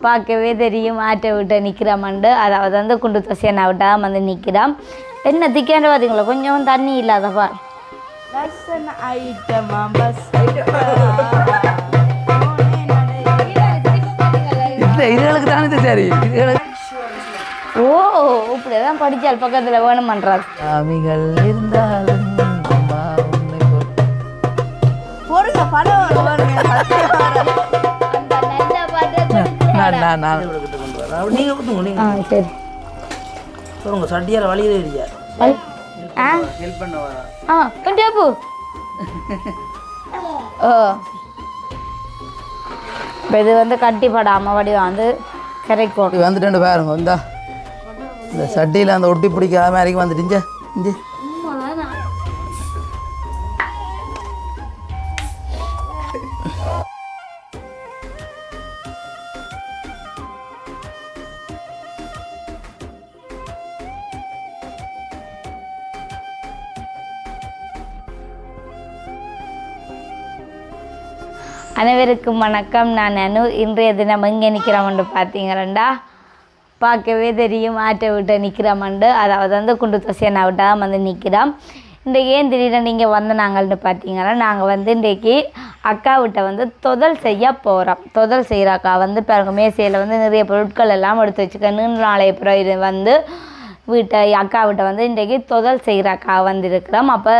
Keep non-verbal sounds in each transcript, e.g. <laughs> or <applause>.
பார்க்கவே தெரியும். ஆட்டை விட்டு நிற்கிறாமண்டு அதாவது வந்து குண்டு தோசையை விட்டா வந்து நிற்கிறான் என்ன திக்காண்டு பார்த்தீங்களா கொஞ்சம் தண்ணி இல்லாதப்பா லட்சண ஐட்டமா பஸ் இல்லை இதுகளுக்கு தானே சரி. இதுகளுக்கு ஓ இப்படிதான் படிச்சால் பக்கத்தில் வேணுமன்றார் சாமிகள் இருந்தாலும் படம் நான் நான் நான். நீங்க குத்துங்க நீங்க ஆ சரி. சொல்லுங்க சட்டியால ஐ- ஆ. ஹெல்ப் பண்ண வரா ஆ கண்டியாப்பு ஓ. இப்போ இது வந்து கட்டி படாமல் வடிவம் வந்து கரைக்கும் வந்துட்டு பாருங்க இந்தா. இந்த சட்டியில் அந்த ஒட்டி பிடிக்காத மாதிரி வந்துட்டு இஞ்ச அனைவருக்கும் வணக்கம். நான் அனு இன்றைய தினம் எங்கே நிற்கிறோம்னு பார்த்தீங்களா பார்க்கவே தெரியும். ஆட்டை விட்டு நிற்கிறோமண்டு அதாவது வந்து குண்டு தோசையை விட்டு விட்டா வந்து நிற்கிறோம். இன்றைக்கு ஏன் திடீர்னு நீங்கள் வந்து நாங்கள்னு பார்த்தீங்கன்னா நாங்கள் வந்து இன்றைக்கு அக்கா விட்ட வந்து தொதல் செய்ய போகிறோம் தொதல் செய்கிற அக்கா வந்து பாருங்க மேசையில் வந்து நிறைய பொருட்கள் எல்லாம் எடுத்து வச்சுக்க நீண்ட நாளைய பிறகு இது வந்து வீட்டை அக்கா விட்ட வந்து இன்றைக்கு தொதல் செய்கிற அக்கா வந்திருக்கிறோம். அப்போ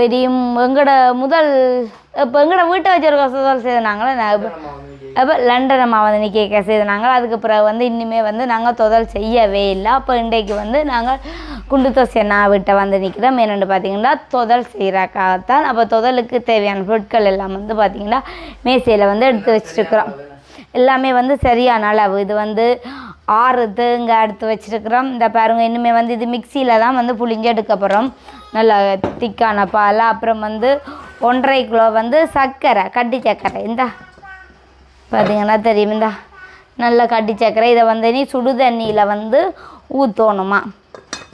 பெரிய எங்களோட முதல் இப்போ எங்களோட வீட்டை வச்சிருக்க தொதல் செய்தாங்களே அப்போ லண்டன் அம்மா வந்து நீ கேட்க செய்தாங்க அதுக்கு பிறகு வந்து இன்னுமே வந்து நாங்கள் தொதல் செய்யவே இல்லை. அப்போ இன்றைக்கு வந்து நாங்கள் குண்டு தோசை நான் வீட்டை வந்து நிற்கிறோம் என்னென்னு பார்த்தீங்கன்னா தொதல் செய்கிறக்காகத்தான் அப்போ தொதலுக்கு தேவையான பொருட்கள் எல்லாம் வந்து பார்த்தீங்கன்னா மேசையில் வந்து எடுத்து வச்சிருக்கிறோம். எல்லாமே வந்து சரியான அளவு. இது வந்து ஆறு தேங்காய் எடுத்து வச்சிருக்கிறோம். இந்த பாருங்க இன்னுமே வந்து இது மிக்சியில் தான் வந்து புளிஞ்சு எடுக்க போகிறோம் நல்ல திக்கான பால். அப்புறம் வந்து ஒன்றரை கிலோ வந்து சர்க்கரை கட்டி சர்க்கரை. இந்தா. பார்த்தீங்கன்னா தெரியும் இந்தா. நல்ல கட்டி சர்க்கரை. இதை வந்து நீ சுடு தண்ணியில் வந்து ஊற்றணுமா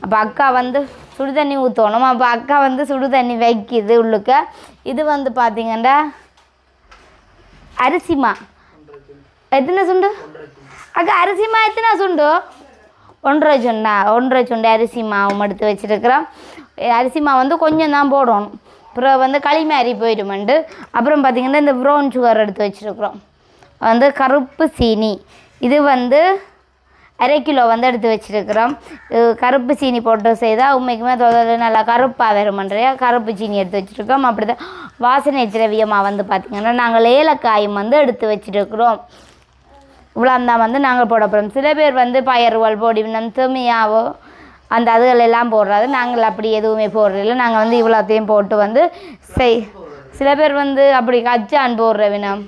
அப்போ அக்கா வந்து சுடு தண்ணி ஊற்றணும் அப்போ அக்கா வந்து சுடு தண்ணி வைக்கிது உள்ளுக்க. இது வந்து பார்த்தீங்கன்னா அரிசிமா? எத்தனை சுண்டு? அக்கா அரிசிமா எத்தனை சுண்டு? ஒன்றரை சுண்டா? ஒன்றரை சுண்டு அரிசி மாவும் எடுத்து வச்சிருக்கிறோம். அரிசி மாவு வந்து கொஞ்சம் தான் போடணும். அப்புறம் வந்து களிமாரி போயிடுமெண்டு. அப்புறம் பார்த்திங்கன்னா இந்த ப்ரௌன் சுகர் எடுத்து வச்சுருக்குறோம். வந்து கருப்பு சீனி. இது வந்து அரை கிலோ வந்து எடுத்து வச்சிருக்கிறோம். கருப்பு சீனி போட்டு செய்தால் உண்மைக்குமே தொடர்ந்து நல்லா கருப்பாக வருமன்றையா கருப்பு சீனி எடுத்து வச்சுருக்கோம் அப்படி தான் வாசனை திரவியமாக வந்து பார்த்திங்கன்னா நாங்கள் ஏலக்காயும் வந்து எடுத்து வச்சுருக்குறோம். இவ்வளோ தான் வந்து நாங்கள் போட போகிறோம் சில பேர் வந்து பயறுவல் பொடிவினம் துமியாவோ அந்த அதுகள் எல்லாம் போடுறாது நாங்கள் அப்படி எதுவுமே போடுறதில்ல. நாங்கள் வந்து இவ்வளோத்தையும் போட்டு வந்து செய் சில பேர் வந்து அப்படி கச்சான் போடுற வினம்.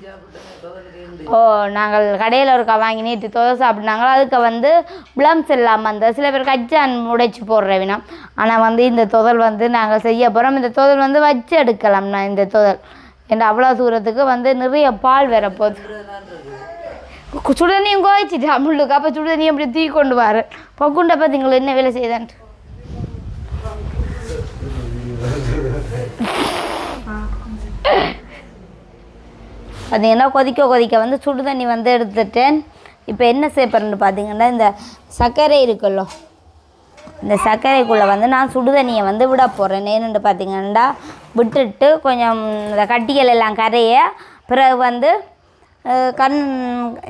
ஓ நாங்கள் கடையில் ஒருக்கா வாங்கி நீட்டு தோசை சாப்பிட்னாங்களோ அதுக்கு வந்து பிளம்ஸ் இல்லாமல் அந்த சில பேர் கச்சான் உடைச்சி போடுற வினம். ஆனால் வந்து இந்த தொதல் வந்து நாங்கள் செய்ய போகிறோம் இந்த தொதல் வந்து வச்சு எடுக்கலாம் நான் இந்த தொதல். ஏன்னா அவ்வளோ தூரத்துக்கு வந்து நிறைய பால் வரப்போகுது. சுடுதண்ணியும் கோயிச்சிட்டு முள்ளுக்கு அப்போ சுடுதண்ணியும் அப்படி தூக்கி கொண்டு வர பொக்குண்டை பார்த்தீங்களா என்ன வேலை செய்தான்ட்டு பார்த்தீங்கன்னா கொதிக்க கொதிக்க வந்து சுடு தண்ணி வந்து எடுத்துட்டேன் இப்போ என்ன செய்யப்படுறேன்னு பார்த்தீங்கன்னா இந்த சர்க்கரை இருக்குல்ல இந்த சர்க்கரைக்குள்ளே வந்து நான் சுடு தண்ணியை வந்து விட போகிறேன் ஏன்னு பார்த்தீங்கன்னா விட்டுட்டு கொஞ்சம் இந்த கட்டிகள் எல்லாம் கரைய பிறகு வந்து கண்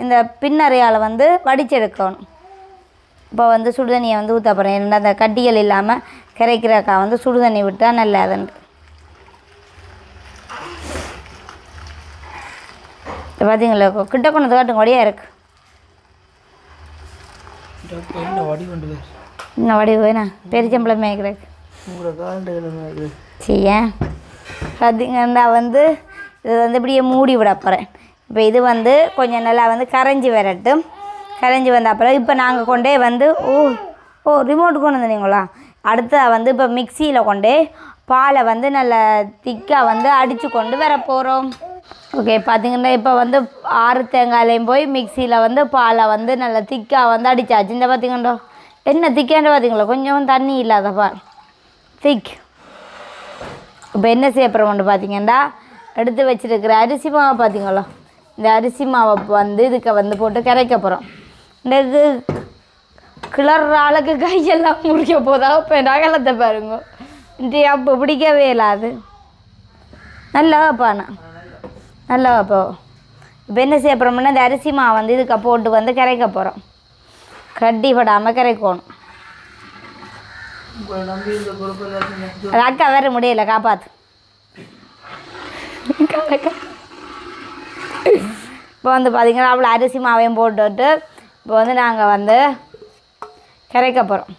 இந்த பின்னறையால் வந்து வடிச்செடுக்கணும். இப்போ வந்து சுடு தண்ணியை வந்து ஊற்ற போகிறேன் ஏன்னா அந்த கட்டிகள் இல்லாமல் கரைக்கிறக்கா வந்து சுடு தண்ணி விட்டால் நல்லதுன்ட்டு இப்போ பார்த்தீங்களா கிட்ட கொண்டு காட்டுங்க வழியாக இருக்கு. என்ன வடி கொண்டு போய்? இன்னும் வடி வேணா பெருச்சம்பளம் கால்டு செய்ய பார்த்தீங்கன்னா வந்து இது வந்து இப்படியே மூடி விட போகிறேன் இப்போ இது வந்து கொஞ்சம் நல்லா வந்து கரைஞ்சி வரட்டும். கரைஞ்சி வந்த அப்புறம் இப்போ நாங்கள் கொண்டே வந்து ஓ ஓ ரிமோட் கொண்டு வந்தீங்களா அடுத்த வந்து இப்போ மிக்சியில் கொண்டே பாலை வந்து நல்லா திக்காக வந்து அடித்து கொண்டு வர போகிறோம் ஓகே பார்த்தீங்கன்னா இப்போ வந்து ஆறு தேங்காயிலையும் போய் மிக்சியில் வந்து பாலை வந்து நல்லா திக்காக வந்து அடித்தாச்சு இந்த பார்த்தீங்கண்டோ என்ன திக்காண்டு பார்த்தீங்களா கொஞ்சம் தண்ணி இல்லாத பால். திக் இப்போ என்ன செய்ய போகிறோம்னு பார்த்தீங்கன்னா எடுத்து வச்சிருக்கிற அரிசி மாவு பார்த்தீங்களா இந்த அரிசி மாவை வந்து இதுக்கு வந்து போட்டு கரைக்க போகிறோம் இந்த இது கிளற ஆளுக்கு கையெல்லாம் முறிக்க போதா? இப்போ நகலத்தை பாருங்க. இன்றைய அப்போ பிடிக்கவே இல்லாது நல்லா வைப்பாண்ணா நல்லா வைப்போ. இப்போ என்ன செய்ய போகிறோம்னா இந்த அரிசி மாவை வந்து இதுக்கு போட்டு வந்து கரைக்க போகிறோம் கட்டி படாமல் கரைக்கணும். உங்களை அக்கா வேறு முடியல காப்பாத்து. <laughs> இப்போ வந்து பார்த்தீங்கன்னா அவ்வளோ அரிசி மாவையும் போட்டுட்டு இப்போ வந்து நாங்கள் வந்து கரைக்க போகிறோம்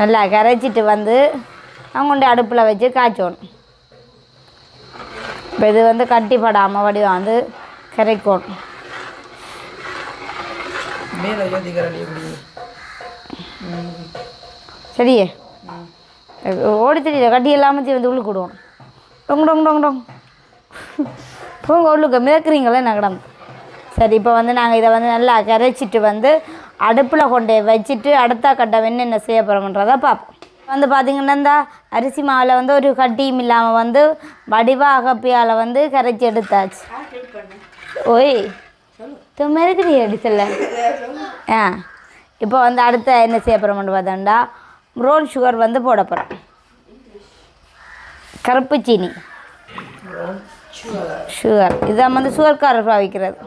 நல்லா கரைச்சிட்டு வந்து அவங்க கொண்டு அடுப்பில் வச்சு காய்ச்சணும். இப்போ இது வந்து கட்டி படாமல் வடிவம் வந்து கரைக்கணும் சரியே? ஓடி தெரியல கட்டி எல்லாமே வந்து உள்ளுக்கு விடுவோம். டொங் டொங் டொங் டொங். போங்க உள்ளுக்கு மிதக்குறீங்களே நகடம் சரி இப்போ வந்து நாங்கள் இதை வந்து நல்லா கரைச்சிட்டு வந்து அடுப்பில் கொண்டு வச்சுட்டு அடுத்த கட்டம் என்ன செய்ய போகிறோம்ன்றதை பார்ப்போம். வந்து பார்த்திங்கன்னா இந்த அரிசி மாவில் வந்து ஒரு கட்டியும் இல்லாமல் வந்து வடிவாக அகப்பியால் வந்து கரைச்சி எடுத்தாச்சு. ஓய் மிதக்குறீ அடிச்சல ஆ இப்போ வந்து அடுத்த என்ன செய்ய போகிறோம்னு பார்த்தோம்டா ரோல் சுகர் வந்து போட போகிறோம் கருப்பு சீனி. சுகர் இதான் வந்து சுகர்காரர் வைக்கிறது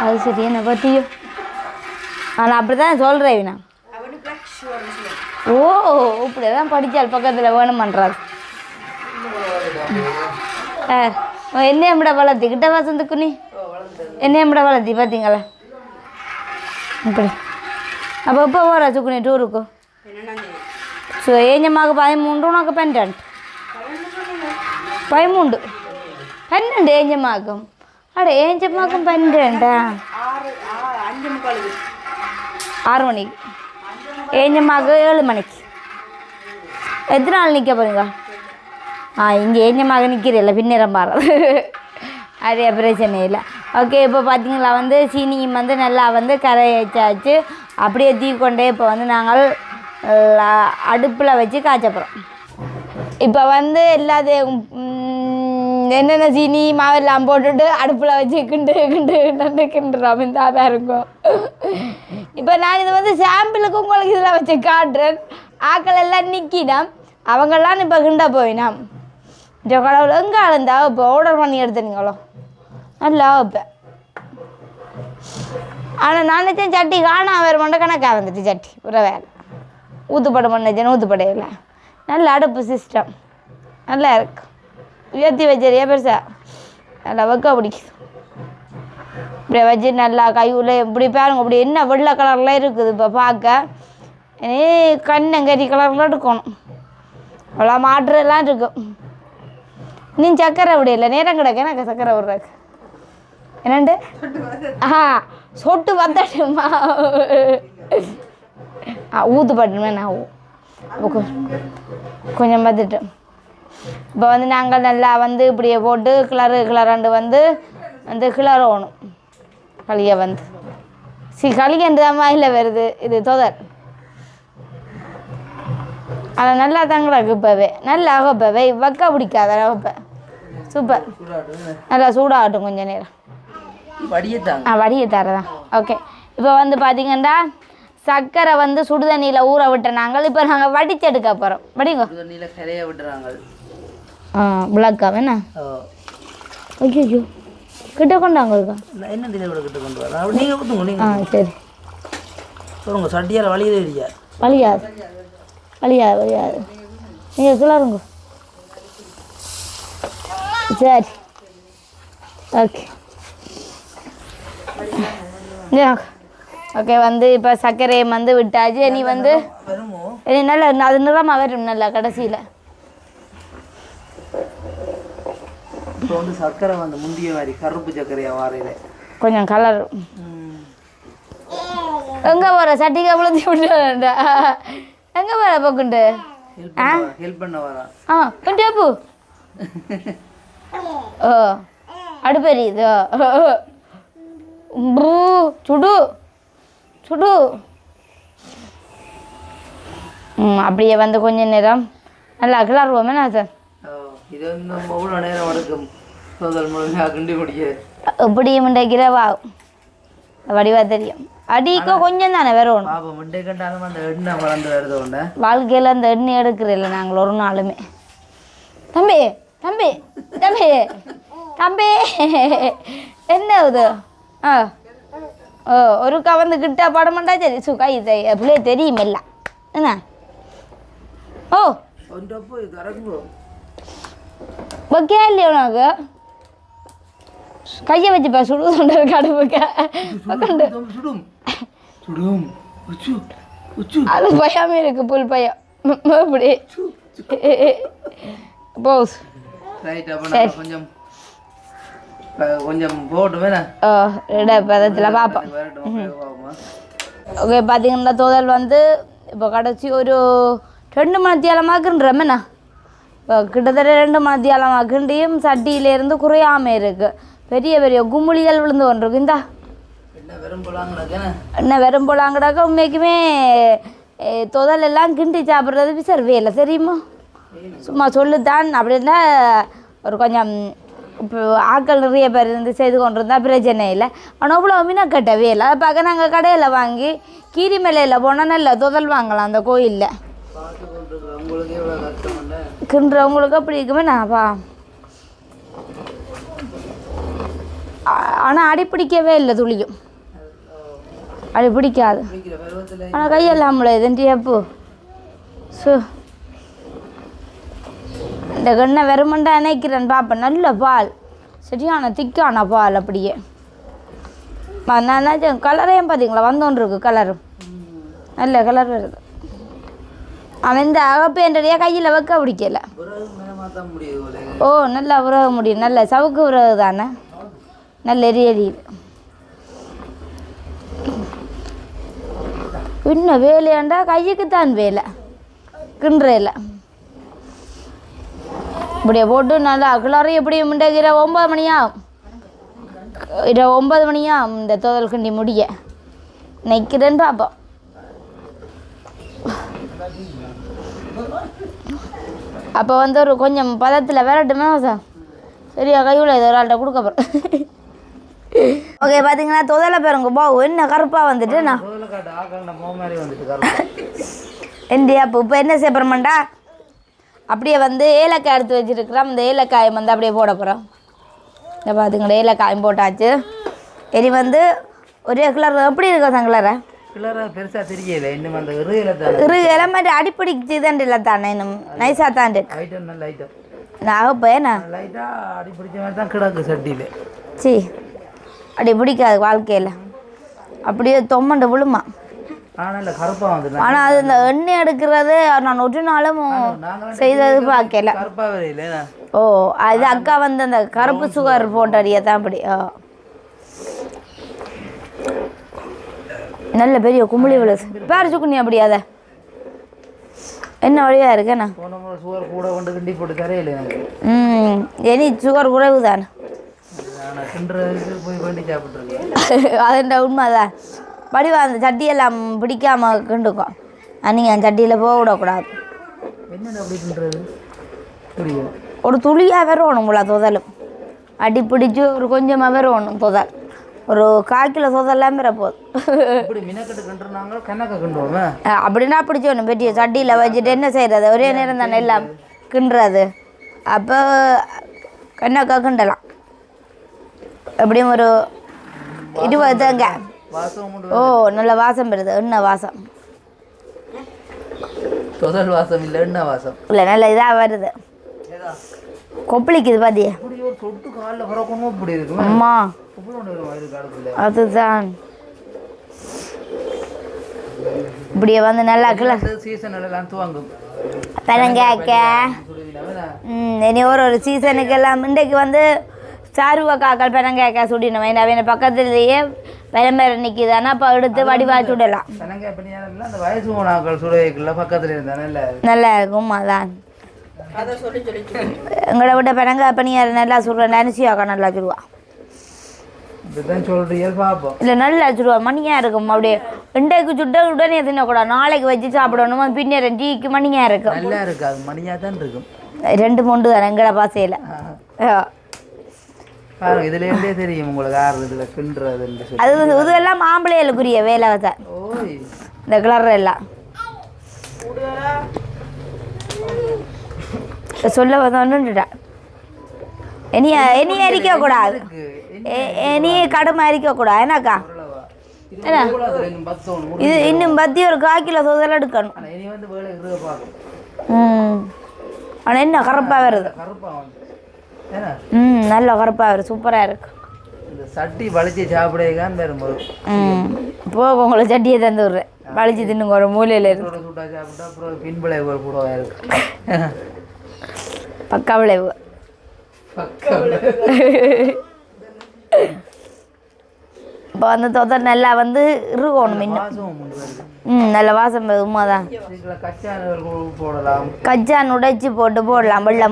அது சரி என்ன பற்றியோ ஆனால் அப்படி தான் சொல்கிறேன் நான் ஓ இப்படி தான் படித்தால் பக்கத்தில் வேணுமன்றார் ஆ என்ன எம்பட வளர்த்தி கிட்ட வசந்து குனி என்ன எம்பட வளர்த்தி பார்த்தீங்களா இப்படி. அப்போ எப்போ போகிற சுக்குனி டூருக்கு സുഹേഞ്ഞ മക പതിമൂണ്ടും ഉണക്ക് പെൻറ്റുണ്ട് പതിമൂണ്ട് പെൻറ്റുണ്ട് ഏഞ്ചമാക്കും അവിടെ ഏഞ്ചമാക്കും പെൻറ്റുണ്ടാ ஆறு மணிக்கு ஏஞ்சமாக ஏழு மணிக்கு எத்தனை நாள் நிற்க போகிறீங்க ஆ இங்கே ஏஞ்சமாக நிற்கிறீல்ல பின்னிறம் பாடுறது அதே பிரச்சனை இல்லை ஓகே இப்போ பார்த்தீங்களா வந்து சீனியும் வந்து நல்லா வந்து கரையாச்சாச்சு அப்படியே தீக்கொண்டே இப்போ வந்து நாங்கள் அடுப்பில் வச்சு காய்ச்ச போகிறோம் இப்போ வந்து எல்லாத்தையும் என்னென்ன சீனி மாவெல்லாம் போட்டுட்டு அடுப்பில் வச்சு கிண்டு கிண்டு கிண்டு கிண்டுறோம். இந்த இருக்கும் இப்போ நான் இது வந்து சாம்பிளுக்கு உங்களுக்கு இதில் வச்சு காட்டுறேன். ஆக்கள் எல்லாம் நிற்கினோம் அவங்கெல்லாம் இப்போ கிண்ட போயினோம். இந்த கடவுள் எங்கே அளந்தா இப்போ ஆர்டர் பண்ணி எடுத்துனீங்களோ? நல்லா வைப்பேன் ஆனால் நான் நினச்சேன் சட்டி காணாம வேறு மண்ட கணக்காக வந்துட்டு சட்டி ஒரு வேலை ஊத்துப்படை பண்ணேன் ஊத்துப்படையில் நல்ல அடுப்பு சிஸ்டம் நல்லா இருக்கு. உயர்த்தி வச்சரியா பெருசா? நல்லா வைக்க பிடிக்குது. இப்படி வச்சு நல்லா கையுள்ள இப்படி பாருங்க இப்படி என்ன வெள்ளை கலரில் இருக்குது இப்போ பார்க்க. ஏ கண்ணங்கறி கலரில் எடுக்கணும். அவ்வளோ மாட்டுறெல்லாம் இருக்கும் நீ சக்கரை விட இல்லை. நேரம் கிடக்க. எனக்கு சக்கரை விடுறக்கு என்னண்டு? ஆ சொட்டு வந்தாட்டுமா? பட்டுமே நான் கொஞ்சம் பார்த்துட்டு. இப்போ வந்து நாங்கள் நல்லா வந்து இப்படியே போட்டு கிளறு கிளறாண்டு வந்து வந்து கிளறணும். களியை வந்து. சி களிகன்று தான் வாயில் வருது. இது தொதர் ஆனால் நல்லா தாங்கடாக்கு இப்போவே நல்லா இப்போவே வக்க பிடிக்காத இப்போ சூப்பர். நல்லா சூடாகட்டும் கொஞ்ச நேரம். ஆ வடியை தரதான் ஓகே. இப்போ வந்து பார்த்தீங்கன்னா சர்க்கரை வந்து சுடுதண்ணியில் ஊற விட்ட நாங்கள் இப்போ நாங்கள் வடிச்செடுக்க போகிறோம் வடிங்க. தண்ணியில் கரைய விட்டுறாங்க. ஆ விளக்கா வேணா ஐயோ கிட்ட கொண்டாங்க என்ன தினை விட கிட்ட கொண்டு அப்படி நீங்கள் ஊற்றுங்க ஆ நீங்கள் சரி. சொல்லுங்க சட்டியால் வழியிலே இல்லையா? வழியாது வழியாது வழியாது நீங்கள் கிளறுங்க. சரி. ஓகே. ஓகே வந்து இப்போ சர்க்கரையை வந்து விட்டாச்சு. நீ வந்து இனி நல்ல அது நிறமாக வரும் நல்லா கடைசியில். இப்போ வந்து சர்க்கரை வந்து முந்திய மாதிரி கருப்பு சர்க்கரையா வாரையில? கொஞ்சம் கலர் எங்கே போகிற சட்டிக்கு விழுந்து விட்டுடா எங்கே போகிற பக்குண்டு? ஹெல்ப் பண்ண ஹெல்ப் பண்ண வரான் ஆ கொஞ்சம் ஓ அடுப்பெரியுதோ <laughs> ப்ரூ சுடு. சுடு. அப்படியே வந்து கொஞ்ச நேரம். நல்லா கிளறுவோம் என்ன சார் இது வந்து எவ்வளோ நேரம் எடுக்கும்? இன்றைக்கிறவா வடிவா தெரியும். அடிக்க கொஞ்சம் தானே வரணும் வாழ்க்கையில் அந்த எண்ணெய் எடுக்கிறதில்ல நாங்கள் ஒரு நாளுமே. தம்பி தம்பி தம்பி தம்பி. என்ன இது? ஆ. ஓ ஒரு கவந்து கிட்ட படமாட்டா சரி சு கை பிள்ளை தெரியும் இல்லை என்ன ஓ வைக்கா இல்லையா உனக்கு கையை வச்சுப்பா சுடு தொண்டை கடுப்புக்க அது பயமே இருக்கு புல் பயம் இப்படி போஸ் நம்ம கொஞ்சம் அஹ், கொஞ்சம் போட்டு வேணா. ஓ இட பதத்தில் பார்ப்போம். ஓகே பார்த்தீங்கன்னா தோதல் வந்து இப்போ கடைசி ஒரு ரெண்டு மணித்தியாலமாக்குன்றமேண்ணா இப்போ கிட்டத்தட்ட ரெண்டு மணித்தியாலமாக்குண்டியும் சட்டியிலேருந்து குறையாம இருக்கு. பெரிய பெரிய கும்முளிகள் விழுந்து கொண்டிருக்கு. இந்தா. என்ன வெறும் போலாங்கடாக்க உண்மைக்குமே தொதல் எல்லாம் கிண்டி சாப்பிட்றது பிசர் வேலை தெரியுமா? சும்மா சொல்லுத்தான் அப்படின்னா ஒரு கொஞ்சம் இப்போ ஆட்கள் நிறைய பேர் இருந்து செய்து கொண்டு இருந்தால் பிரச்சனை இல்லை. ஆனால் இவ்வளோ மீனக்கட்ட இல்லை. அதை பார்க்க நாங்கள் கடையில் வாங்கி கீரி மலையில் போனால் நல்லா தொதல் வாங்கலாம் அந்த கோயிலில். கின்றவங்களுக்கு அப்படி இருக்குமே நான்ப்பா ஆனால் அடி பிடிக்கவே இல்லை துளியும். அடி பிடிக்காது. ஆனால் கையெல்லாம் முடியாது எப்போ சு. இந்த கண்ணை வெறுமண்டா நினைக்கிறேன் பாப்பேன் நல்ல பால். சரியான திக்கான பால் அப்படியே. நான் கலரையும் பார்த்தீங்களா வந்தோன்னு இருக்கு கலரும் நல்ல கலர் வருது அவன் இந்த அகப்பேன்றதையே கையில் வைக்க பிடிக்கல. ஓ நல்லா உறவு முடியும் நல்ல சவுக்கு உறவு தானே? நல்ல எரி எரியுது இன்னும் வேலையாண்டா கையுக்கு தான் வேலை. கிண்டுறையில் இப்படியே போட்டு நல்லா கிளறி எப்படி முண்டகிற ஒம்பது மணியாகும் இரவு ஒம்பது மணியாகும் இந்த தோதல் கிண்டி முடிய. நிற்கிறேன்னு பார்ப்போம் அப்போ வந்து ஒரு கொஞ்சம் பதத்தில் விரட்டுமே சார்? சரியா கையில் இது ஒரு ஆள்கிட்ட கொடுக்க போகிறேன் ஓகே பார்த்தீங்கன்னா தொதலை பேருங்க போ என்ன கருப்பாக வந்துட்டு நான் இந்தியா இப்போ இப்போ என்ன செய்யப்படுமாண்டா அப்படியே வந்து ஏலக்காய் எடுத்து வச்சிருக்கிறோம். இந்த ஏலக்காயை வந்து அப்படியே போட போகிறோம் இந்த பார்த்துங்களா ஏலக்காயும் போட்டாச்சு. இனி வந்து ஒரே கலர் எப்படி இருக்கா சங்கலரை பெருசா தெரியல. இன்னும் அந்த தான். மாதிரி அடிப்பிடிச்சு தான் இல்லை தானே. இன்னும் நைஸாக தான். இருக்கு ஐட்டம் நல்ல ஐட்டம் நான் இப்போ என்ன? லைட்டா அடி பிடிச்ச மாதிரி தான் கிடக்கு சட்டியில. சி. அப்படி பிடிக்காது வாழ்க்கையில். அப்படியே தொம்மண்டு விழுமா. ஆனால் அது இந்த எண்ணெய் எடுக்கிறது நான் ஒரு நாளும் செய்தது பார்க்கல. ஓ அது அக்கா வந்து அந்த கருப்பு சுகர் போட்டடியே தான் அப்படி நல்ல பெரிய கும்பலி விழுது பேர் சுக்குனி அப்படி அதை. என்ன வழியாக இருக்கேண்ணா சுகர் கூட கொண்டு கிண்டி போட்டு தரையில எனக்கு. ம் இனி சுகர் குறைவு தானே. <laughs> உண்மைதான். வடிவா அந்த சட்டியெல்லாம் பிடிக்காம கிண்டுக்கும். நீங்கள் அந்த சட்டியில் போக விடக்கூடாது ஒரு துளியாக வரணும் போல தொதலும் அடி பிடிச்சி ஒரு கொஞ்சமாக வரணும் தொதல். ஒரு கால் கிலோ கணக்க கிண்டுவோமே? அஹ் அப்படின்னா பிடிச்சோணும் பெரிய சட்டியில் வச்சுட்டு என்ன செய்கிறது ஒரே நேரம் தானே எல்லாம் கிண்டுறது. அப்போ கண்ணாக்கா கிண்டலாம். எப்படியும் ஒரு இருபது தேங்காய். ஓ நல்ல வாசம் வருது என்ன வாசம்? தொதல் வாசம் இல்லை என்ன வாசம்? இல்லை நல்ல இதாக வருது. கொப்பளிக்குது பாத்தியா அம்மா. அதுதான். இப்படியே வந்து நல்லா எல்லாம் ம் இனி ஒரு ஒரு சீசனுக்கெல்லாம் இன்றைக்கு வந்து சாருவ காக்கள் பெரங்காய்க்காய் சுடினோம் ஏன்னா அவன் பக்கத்துலேயே விளம்பரம் நிற்கிதானா அப்போ எடுத்து வடிவா சுடலாம். அந்த வயசு பக்கத்தில் நல்ல நல்லா இருக்கும் அதான். எங்களை விட பெரங்காய் பணியார் நல்லா சுடுற நினச்சியாக்கா நல்லா சுடுவா. இல்லை நல்லா சுடுவா. மணியாக இருக்கும் அப்படியே இன்றைக்கு சுட்ட உடனே தின்னக்கூடாது நாளைக்கு வச்சு சாப்பிடணும் பின்னர் டீக்கு மணியாக இருக்கும். நல்லா இருக்கு அது மணியாக தான் இருக்கும். ரெண்டு மூண்டு தான் எங்கட பாசையில். பாருங்க இதுல இருந்தே தெரியும் உங்களுக்கு ஆறு இதுல கிண்டுறதுன்னு சொல்லி. அது வந்து இதெல்லாம் ஆம்பளைகளுக்குரிய வேலை ஓய். இந்த கலர் எல்லாம். சொல்ல வந்தோன்னுட்டா இனி இனி அரிக்க கூடாது. இனி கடுமை அரிக்க கூடாது. என்னக்கா? என்ன? இது இன்னும் பத்தி ஒரு கால் கிலோ தோதல் எடுக்கணும். ஆனால் ம். என்ன கருப்பாக வருது? ம் நல்ல கருப்பாக வருது சூப்பராக இருக்கு. இந்த சட்டி சாப்பிடேதான் வரும்போது ம் போக உங்களை சட்டியை தந்து விட்றேன். வலிச்சு தின்னுங்க ஒரு மூலையில் இருக்கு சாப்பிட்டா அப்புறம் பின்புலை ஒரு கூடவா இருக்கு. பக்கா விளைவு. இப்போ அந்த தொதல் நல்லா வந்து இருக்கணும் இன்னும். ம் நல்ல வாசம் கச்சானவர்கள் போடலாம். கச்சான் உடைச்சி போட்டு போடலாம் வெள்ளை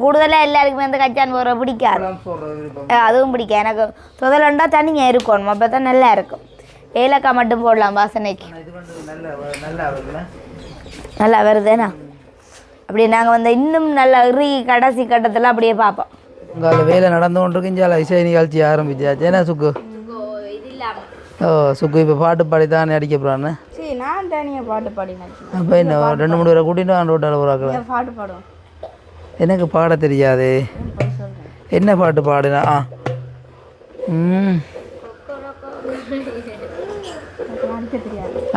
கூடுதலாக எல்லாருக்குமே அந்த கச்சான் போடுற பிடிக்காது அதுவும் பிடிக்கும் எனக்கு தொதலண்டா தனியாக இருக்கணும் அப்போ தான் நல்லா இருக்கும் ஏலக்காய் மட்டும் போடலாம் வாசனைக்கு ஆனா இது வந்து நல்ல நல்லா வருதுல்ல நல்லா வருதுண்ணா அப்படி நாங்கள் வந்து இன்னும் நல்லா இறுகி கடைசி கட்டத்தில் அப்படியே பார்ப்போம் உங்களை வேலை நடந்து கொண்டிருக்கு இஞ்சால இசை நிகழ்ச்சி ஆரம்பிச்சாச்சு என்ன சுக்கு ஓ சுக்கு இப்போ பாட்டு பாடி தான் அடிக்க போகிறான்னு நான் தனியாக பாட்டு பாடினேன் அப்போ என்ன ரெண்டு மூணு பேரை கூட்டிட்டு ஆண்டு விட்டால போகிறாக்கள பாட்டு பாடுவோம் எனக்கு பாட தெரியாது. என்ன பாட்டு பாடுனா? ஆ. ம்.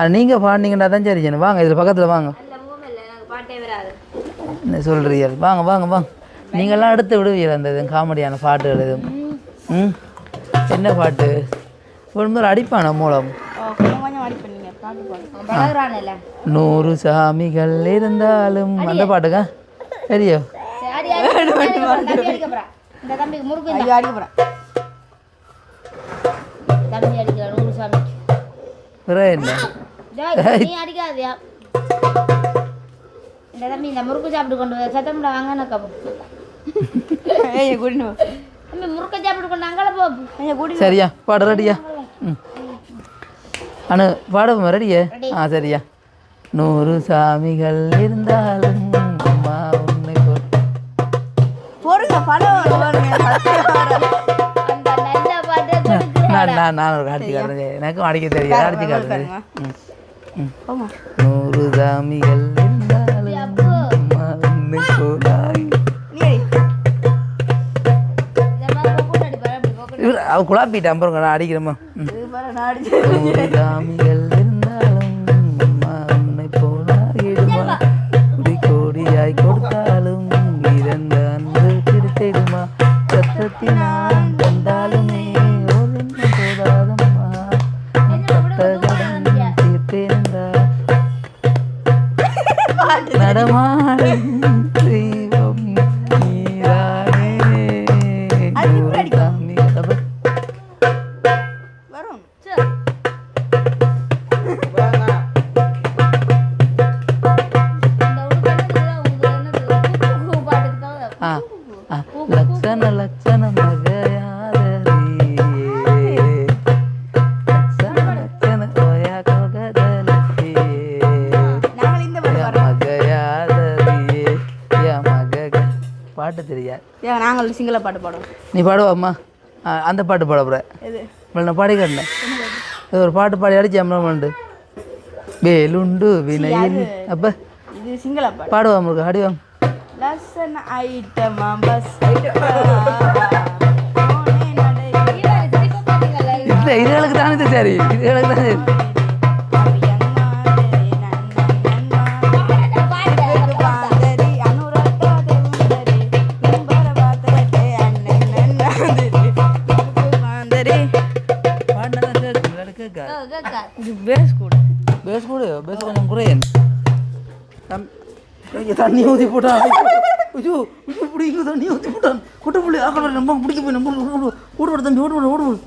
நீங்கள் பாடினீங்கன்னா தான் சரி வாங்க இதில் பக்கத்தில் வாங்க. என்ன சொல்கிறீங்க வாங்க வாங்க வாங்க. நீங்கள்லாம் எடுத்து விடுவீங்க அந்த இது காமெடியான பாட்டுகள் எதுவும்? ம். என்ன பாட்டு? ஒரு அடிப்பான மூலம்? நூறு சாமிகள் இருந்தாலும் அந்த பாட்டுக்கா தெரியும் இந்த தம்பிக்கு முறுக்கு ஐயோ அடிக்க போகிறேன் தம்பி அடிக்கிற நூறு சாமிக்கு வேற என்ன நீ அடிக்காதியா இந்த தம்பி இந்த முறுக்கு சாப்பிட்டு கொண்டு வர சத்தம்டா வாங்க கப்பு ஐயா கூட்டின்னு போ. தம்பி முறுக்க சாப்பிட்டு கொண்டு அங்கால போ சரியா பாடு ரெடியா ம் அனு பாடுவோம் ரெடியே ஆ சரியா. நூறு சாமிகள் இருந்தாலும் நான் நான் நான் ஒரு அடிச்சு காட்டுறேன் எனக்கும் அடிக்க தெரியாது. அடிச்சு காட்டுறேன் நூறு சாமிகள் அடி. இந்த நாங்கள் சிங்கள பாட்டு பாடுவோம் நீ பாடுவாம்மா ஆ, அந்த பாட்டு பாட போகிற எது? நான் பாடி காட்டினேன் இது ஒரு பாட்டு பாடி அடிச்சு அம்மன் வேலுண்டு வினையில். அப்போ? இது சிங்கள பாட்டு பாடுவாம் முருகா அடிவாம் லசன் ஐட்டமா பஸ் இதுகளுக்கு தானே இது சரி. இதுகளுக்கு தானே தண்ணி ஊற்றி போட்டான் ஐயோ ஐயோ பிடிக்க தண்ணி ஊற்றி போட்டான் குட்டை புள்ளி ஆக்கணும் நம்ம பிடிக்க போய் நம்ம ஓடு ஓடு தம்பி ஓடு ஓடு ஓடு ஓடு.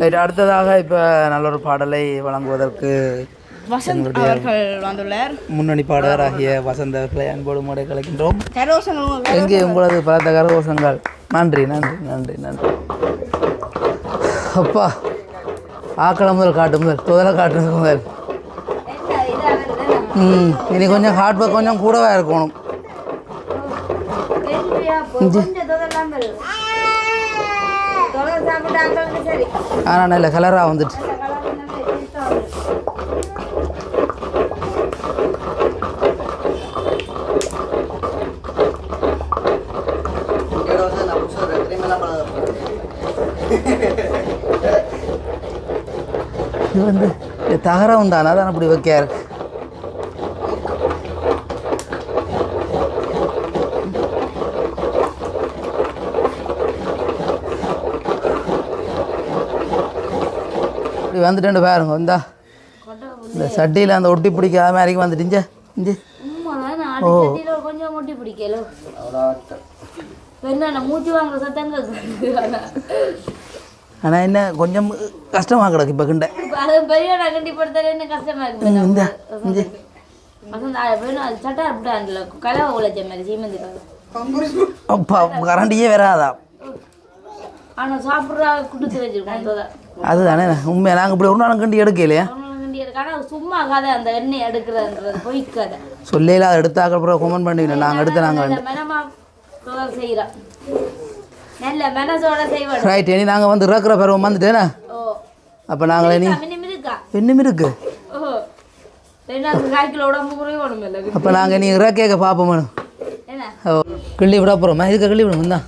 ரைட் அடுத்ததாக இப்போ நல்ல ஒரு பாடலை வழங்குவதற்கு வசந்த் அவர்கள் வந்துள்ளார். முன்னணி பாடகராகிய வசந்த அவர்களை அன்போடு முறை கலைக்கின்றோம் கரோசங்கள் எங்கே உங்களது பலத்த கரகோஷங்கள் நன்றி நன்றி நன்றி நன்றி. அப்பா ஆக்களை முதல் காட்டு முதல் முதல்ல காட்டுறது முதல். ம் இனி கொஞ்சம் ஹார்ட் ஒர்க் கொஞ்சம் கூடவே இருக்கணும். ஆனால் நல்ல கலராக வந்துட்டு. இது வந்து இது தகரம் தானே அதான் அப்படி வைக்காரு இப்படி வந்துட்டு பாருங்க வந்தா இந்த சட்டியில் அந்த ஒட்டி பிடிக்காத மாதிரி வந்துட்டு இஞ்ச ஓ. கொஞ்சம் முட்டி பிடிக்கல. ஆனால் என்ன கொஞ்சம் கஷ்டமாக கிடக்கு இப்போ கிண்ட. இந்த இஞ்சு. கரண்டியே வராதா? ஆனா சாப்பிட்றா குடுத்து வச்சிருக்கோம் அதுதானே. உண்மை நாங்கள் இப்படி ஒரு நாளும் கண்டி எடுக்கலையா? சும்மா கதை அந்த எண்ணெய் எடுக்கிறதுன்றது பொய் கதை. அதை எடுத்தாக்க அப்புறம் கொமெண்ட் நாங்கள் எடுத்து நாங்கள் நல்ல மெனசோட ரைட் இனி நாங்கள் வந்து இறக்குற பருவம் வந்துட்டேனா அப்போ நாங்கள் இனி இன்னும் இருக்கு? அப்போ நாங்கள் நீ இறக்கேக்க பார்ப்போம் கிள்ளி விட போகிறோமா இதுக்கு கிள்ளி விடும் தான்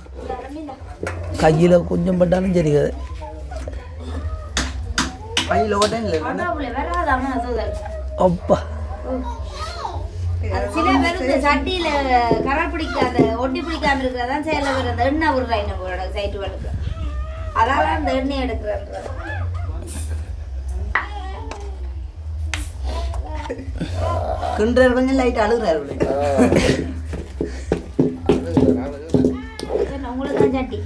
கையில் கொஞ்சம் பட்டாலும் சரி கதை. பையில ஓட்டேன் இல்லை தோதல் அப்பா. அது சில பேர் இந்த சட்டியில கரல் பிடிக்காத ஒட்டி பிடிக்காம இருக்கிறதான் செயல வர அந்த எண்ணெய் விடுறா நம்மளோட சைட்டு வழக்கு அதால அந்த எண்ணெய் எடுக்கிறது கிண்டுறாரு கொஞ்சம் லைட் அழுகுறாரு உங்களுக்கு தான் சட்டி.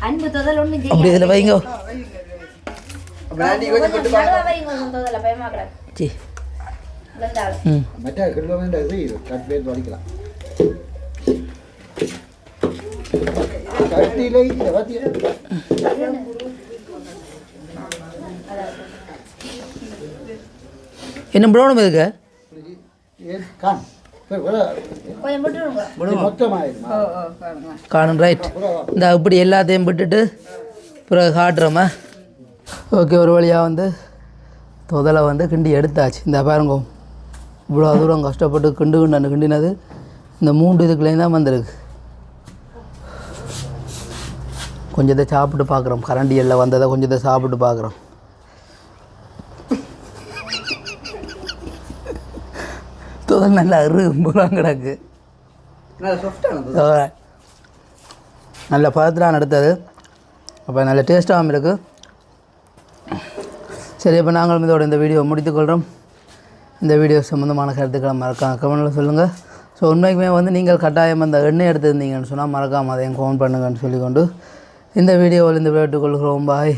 அன்பு தொதல் ஒண்ணு அப்படி இதுல வைங்க. பிராண்டி சீ. ம். மச்சா கிட்ட வேண்ட இது இது என்ன ப்ரோனம் இருக்கு காணும் ரைட் இந்த இப்படி எல்லாத்தையும் விட்டுட்டு பிறகு காட்டுறோமா? ஓகே ஒரு வழியாக வந்து தொதலை வந்து கிண்டி எடுத்தாச்சு. இந்த பாருங்க. இவ்வளோ தூரம் கஷ்டப்பட்டு கிண்டு கிண்டு கிண்டினது இந்த மூன்று இதுக்குள்ளேயும் தான் வந்திருக்கு. கொஞ்சத்தை சாப்பிட்டு பார்க்குறோம். கரண்டி எல்லாம் வந்ததை கொஞ்சத்தை சாப்பிட்டு பார்க்குறோம். தொதல் நல்லா அரும்புலாம் கிடக்கு நல்லா சாஃப்டானது Alright. நல்ல பதத்தில் எடுத்தது அப்போ நல்ல டேஸ்ட்டாகவும் இருக்குது சரி இப்போ நாங்களும் இதோட இந்த வீடியோ முடித்துக்கொள்கிறோம் இந்த வீடியோ சம்மந்தமான கருத்துக்களை மறக்காம கமெண்ட்டில் சொல்லுங்கள் ஸோ உண்மைக்குமே வந்து நீங்கள் கட்டாயம் அந்த எண்ணெய் எடுத்திருந்தீங்கன்னு சொன்னால் மறக்காமல் அதையும் கவுண்ட் பண்ணுங்கன்னு சொல்லிக்கொண்டு இந்த வீடியோவில் இந்த விளையாட்டுக் கொள்கிறோம். பாய்